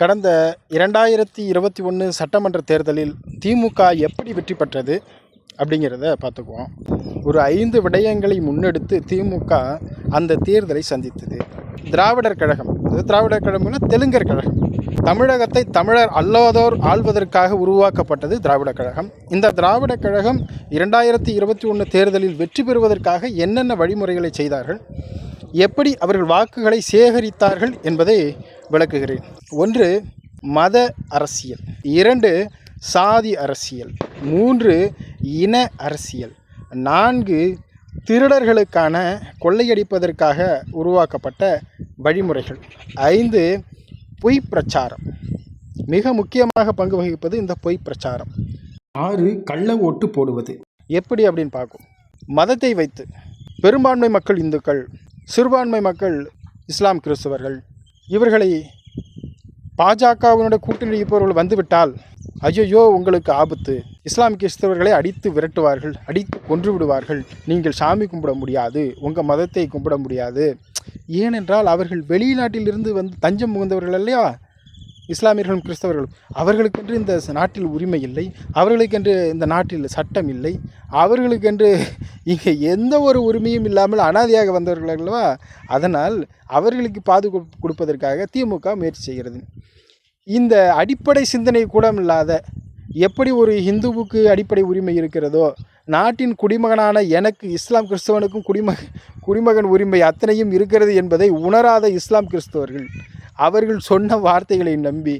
கடந்த இரண்டாயிரத்தி இருபத்தி ஒன்று சட்டமன்ற தேர்தலில் திமுக எப்படி வெற்றி பெற்றது அப்படிங்கிறத பார்த்துக்குவோம். ஒரு ஐந்து விடயங்களை முன்னெடுத்து திமுக அந்த தேர்தலை சந்தித்தது. திராவிடர் கழகம். இது திராவிடர் கழகம்னா தெலுங்கர் கழகம். தமிழகத்தை தமிழர் அல்லாதோர் ஆள்வதற்காக உருவாக்கப்பட்டது திராவிட கழகம். இந்த திராவிட கழகம் இரண்டாயிரத்தி இருபத்தி ஒன்று தேர்தலில் வெற்றி பெறுவதற்காக என்னென்ன வழிமுறைகளை செய்தார்கள்? எப்படி அவர்கள் வாக்குகளை சேகரித்தார்கள் என்பதை விளக்குகிறேன். ஒன்று மத அரசியல். இரண்டு சாதி அரசியல். மூன்று இன அரசியல். நான்கு திருடர்களுக்கான கொள்ளையடிப்பதற்காக உருவாக்கப்பட்ட வழிமுறைகள். ஐந்து பொய் பிரச்சாரம். மிக முக்கியமாக பங்கு வகிப்பது இந்த பொய் பிரச்சாரம். ஆறு கள்ள ஓட்டு போடுவது. எப்படி அப்படின்னு பார்க்கும் மதத்தை வைத்து. பெரும்பான்மை மக்கள் இந்துக்கள் சிறுபான்மை மக்கள் இஸ்லாம் கிறிஸ்தவர்கள் இவர்களை பாஜகவினுடைய கூட்டணி இருப்பவர்கள் வந்துவிட்டால் ஐயோ உங்களுக்கு ஆபத்து. இஸ்லாம் கிறிஸ்தவர்களை அடித்து விரட்டுவார்கள் அடித்து கொன்று விடுவார்கள். நீங்கள் சாமி கும்பிட முடியாது உங்கள் மதத்தை கும்பிட முடியாது. ஏனென்றால் அவர்கள் வெளிநாட்டிலிருந்து வந்து தஞ்சம் புகுந்தவர்கள் இல்லையா இஸ்லாமியர்களும் கிறிஸ்தவர்களும். அவர்களுக்கென்று இந்த நாட்டில் உரிமை இல்லை. அவர்களுக்கென்று இந்த நாட்டில் சட்டம் இல்லை. அவர்களுக்கென்று இங்கே எந்த ஒரு உரிமையும் இல்லாமல் அனாதையாக வந்தவர்கள் அல்லவா? அதனால் அவர்களுக்கு பாதுகாப்பு கொடுப்பதற்காக திமுக முயற்சி செய்கிறது. இந்த அடிப்படை சிந்தனை கூட இல்லாத எப்படி ஒரு இந்துவுக்கு அடிப்படை உரிமை இருக்கிறதோ நாட்டின் குடிமகனான எனக்கு இஸ்லாம் கிறிஸ்தவனுக்கும் குடிமக குடிமகன் உரிமை அத்தனையும் இருக்கிறது என்பதை உணராத இஸ்லாம் கிறிஸ்தவர்கள் அவர்கள் சொன்ன வார்த்தைகளை நம்பி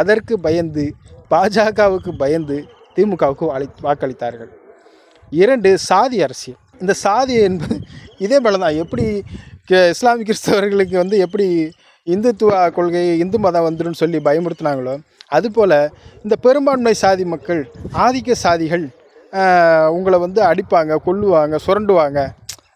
அதற்கு பயந்து பாஜகவுக்கு பயந்து திமுகவுக்கு வாழி வாக்களித்தார்கள். இரண்டு சாதி அரசியல் இந்த சாதி என்பது இதே போல தான் எப்படி இஸ்லாமிய கிறிஸ்தவர்களுக்கு வந்து எப்படி இந்துத்துவ கொள்கை இந்து மதம் வந்துடும் சொல்லி பயமுறுத்தினாங்களோ அதுபோல் இந்த பெரும்பான்மை சாதி மக்கள் ஆதிக்க சாதிகள் உங்களை வந்து அடிப்பாங்க கொல்லுவாங்க சுரண்டுவாங்க.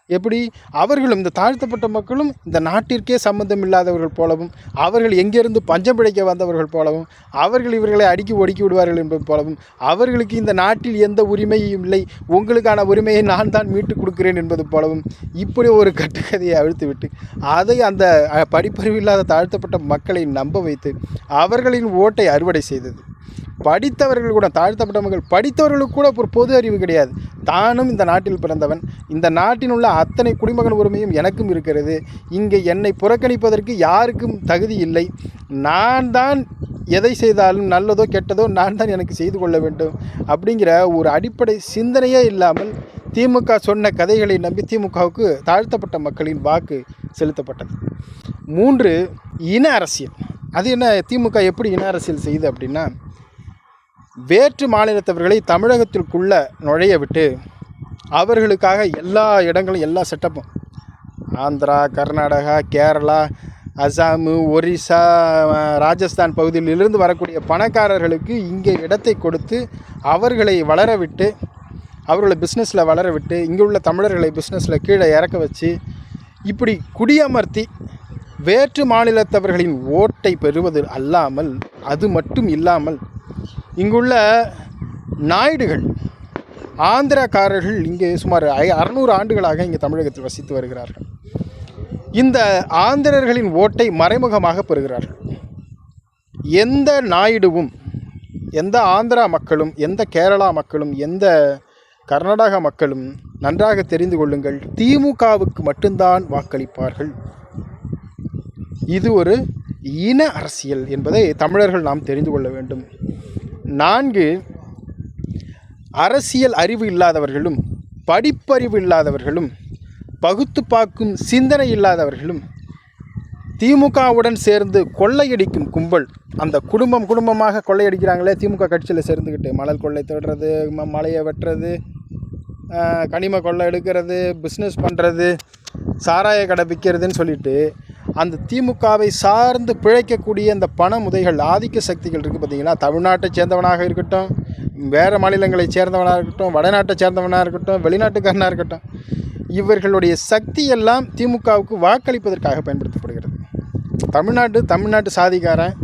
எப்படி அவர்களும் இந்த தாழ்த்தப்பட்ட மக்களும் இந்த நாட்டிற்கே சம்பந்தம் இல்லாதவர்கள் போலவும் அவர்கள் எங்கேருந்து பஞ்சம் பிழைக்க வந்தவர்கள் போலவும் அவர்கள் இவர்களை அடுக்கி ஒடுக்கி விடுவார்கள் என்பது போலவும் அவர்களுக்கு இந்த நாட்டில் எந்த உரிமையும் இல்லை. உங்களுக்கான உரிமையை நான் தான் மீட்டு கொடுக்கிறேன் என்பது போலவும் இப்படி ஒரு கட்டுக்கதையை அழுத்துவிட்டு அதை அந்த படிப்பறிவு இல்லாத தாழ்த்தப்பட்ட மக்களை நம்ப வைத்து அவர்களின் ஓட்டை அறுவடை செய்தது. படித்தவர்கள் கூட தாழ்த்தப்பட்ட மக்கள் படித்தவர்களுக்கு கூட ஒரு பொது அறிவு கிடையாது. தானும் இந்த நாட்டில் பிறந்தவன். இந்த நாட்டில் உள்ள அத்தனை குடிமகன் உரிமையும் எனக்கும் இருக்கிறது. இங்கே என்னை புறக்கணிப்பதற்கு யாருக்கும் தகுதி இல்லை. நான் தான் எதை செய்தாலும் நல்லதோ கெட்டதோ நான் தான் எனக்கு செய்து கொள்ள வேண்டும் அப்படிங்கிற ஒரு அடிப்படை சிந்தனையே இல்லாமல் திமுக சொன்ன கதைகளை நம்பி திமுகவுக்கு தாழ்த்தப்பட்ட மக்களின் வாக்கு செலுத்தப்பட்டது. மூன்று இன அரசியல். அது என்ன திமுக எப்படி இன அரசியல் செய்யுது அப்படின்னா வேற்று மாநிலத்தவர்களை தமிழகத்திற்குள்ளே நுழைய விட்டு அவர்களுக்காக எல்லா இடங்களும் எல்லா செட்டப்பும் ஆந்திரா கர்நாடகா கேரளா அசாமு ஒரிசா ராஜஸ்தான் பகுதியிலிருந்து வரக்கூடிய பணக்காரர்களுக்கு இங்கே இடத்தை கொடுத்து அவர்களை வளர விட்டு அவர்களை பிஸ்னஸில் வளர விட்டு இங்கே உள்ள தமிழர்களை பிஸ்னஸில் கீழே இறக்க வச்சு இப்படி குடியமர்த்தி வேற்று மாநிலத்தவர்களின் ஓட்டை பெறுவது அல்லாமல் அது மட்டும் இல்லாமல் இங்குள்ள நாயுடுகள் ஆந்திராக்காரர்கள் இங்கே சுமார் ஐ அறநூறு ஆண்டுகளாக இங்கே தமிழகத்தில் வசித்து வருகிறார்கள். இந்த ஆந்திரர்களின் ஓட்டை மறைமுகமாக பெறுகிறார்கள். எந்த நாயுடுவும் எந்த ஆந்திரா மக்களும் எந்த கேரளா மக்களும் எந்த கர்நாடகா மக்களும் நன்றாக தெரிந்து கொள்ளுங்கள் திமுகவுக்கு மட்டும்தான் வாக்களிப்பார்கள். இது ஒரு இன அரசியல் என்பதை தமிழர்கள் நாம் தெரிந்து கொள்ள வேண்டும். நான்கு அரசியல் அறிவு இல்லாதவர்களும் படிப்பறிவு இல்லாதவர்களும் பகுத்து பார்க்கும் சிந்தனை இல்லாதவர்களும் திமுகவுடன் சேர்ந்து கொள்ளையடிக்கும் கும்பல். அந்த குடும்பம் குடும்பமாக கொள்ளையடிக்கிறாங்களே திமுக கட்சியில் சேர்ந்துக்கிட்டு. மணல் கொள்ளை தேடுறது மலையை வெட்டுறது கனிம கொள்ளை எடுக்கிறது பிஸ்னஸ் பண்ணுறது சாராய கடை விற்கிறதுன்னு சொல்லிட்டு அந்த திமுகவை சார்ந்து பிழைக்கக்கூடிய அந்த பண முதைகள் ஆதிக்க சக்திகள் இருக்குது பார்த்திங்கன்னா தமிழ்நாட்டை சேர்ந்தவனாக இருக்கட்டும் வேறு மாநிலங்களைச் சேர்ந்தவனாக இருக்கட்டும் வடநாட்டை சேர்ந்தவனாக இருக்கட்டும் வெளிநாட்டுக்காரனாக இருக்கட்டும் இவர்களுடைய சக்தி எல்லாம் திமுகவுக்கு வாக்களிப்பதற்காக பயன்படுத்தப்படுகிறது. தமிழ்நாடு தமிழ்நாட்டு சாதிக்காரன்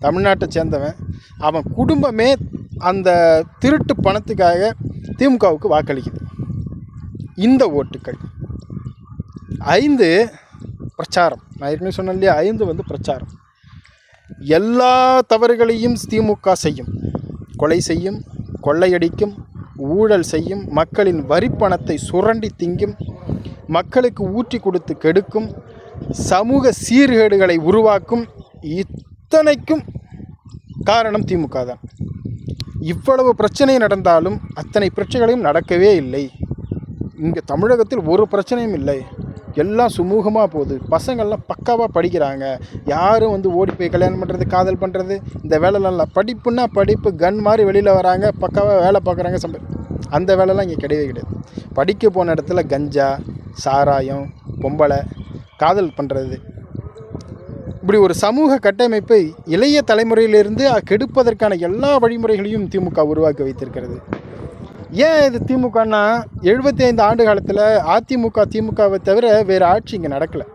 தமிழ்நாட்டை சேர்ந்தவன் அவன் குடும்பமே அந்த திருட்டு பணத்துக்காக திமுகவுக்கு வாக்களிக்குது. இந்த ஓட்டுக்கள். ஐந்து பிரச்சாரம். நான் ஏற்கனவே சொன்னேன் இல்லையா? ஐந்து வந்து பிரச்சாரம். எல்லா தவறுகளையும் திமுக செய்யும். கொலை செய்யும் கொள்ளையடிக்கும் ஊழல் செய்யும் மக்களின் வரிப்பணத்தை சுரண்டி திங்கும் மக்களுக்கு ஊற்றி கொடுத்து கெடுக்கும் சமூக சீர்கேடுகளை உருவாக்கும் இத்தனைக்கும் காரணம் திமுக தான். இவ்வளவு பிரச்சனை நடந்தாலும் அத்தனை பிரச்சனைகளையும் நடக்கவே இல்லை. இங்கே தமிழகத்தில் ஒரு பிரச்சனையும் இல்லை. எல்லாம் சுமூகமாக போகுது. பசங்கள்லாம் பக்காவாக படிக்கிறாங்க. யாரும் வந்து ஓடி போய் கல்யாணம் பண்ணுறது காதல் பண்ணுறது இந்த வேலைலாம் இல்லை. படிப்புன்னா படிப்பு கன் மாதிரி வெளியில் வராங்க பக்காவாக வேலை பார்க்குறாங்க சம்ப அந்த வேலைலாம் இங்கே கிடையவே கிடையாது. படிக்க போன இடத்துல கஞ்சா சாராயம் பொம்பளை காதல் பண்ணுறது இப்படி ஒரு சமூக கட்டமைப்பை இளைய தலைமுறையிலிருந்து கெடுப்பதற்கான எல்லா வழிமுறைகளையும் திமுக உருவாக்கி வைத்திருக்கிறது. ஏன் இது திமுகன்னா எழுபத்தி ஐந்து ஆண்டு காலத்தில் அதிமுக திமுகவை தவிர வேறு ஆட்சி இங்கே நடக்கலை.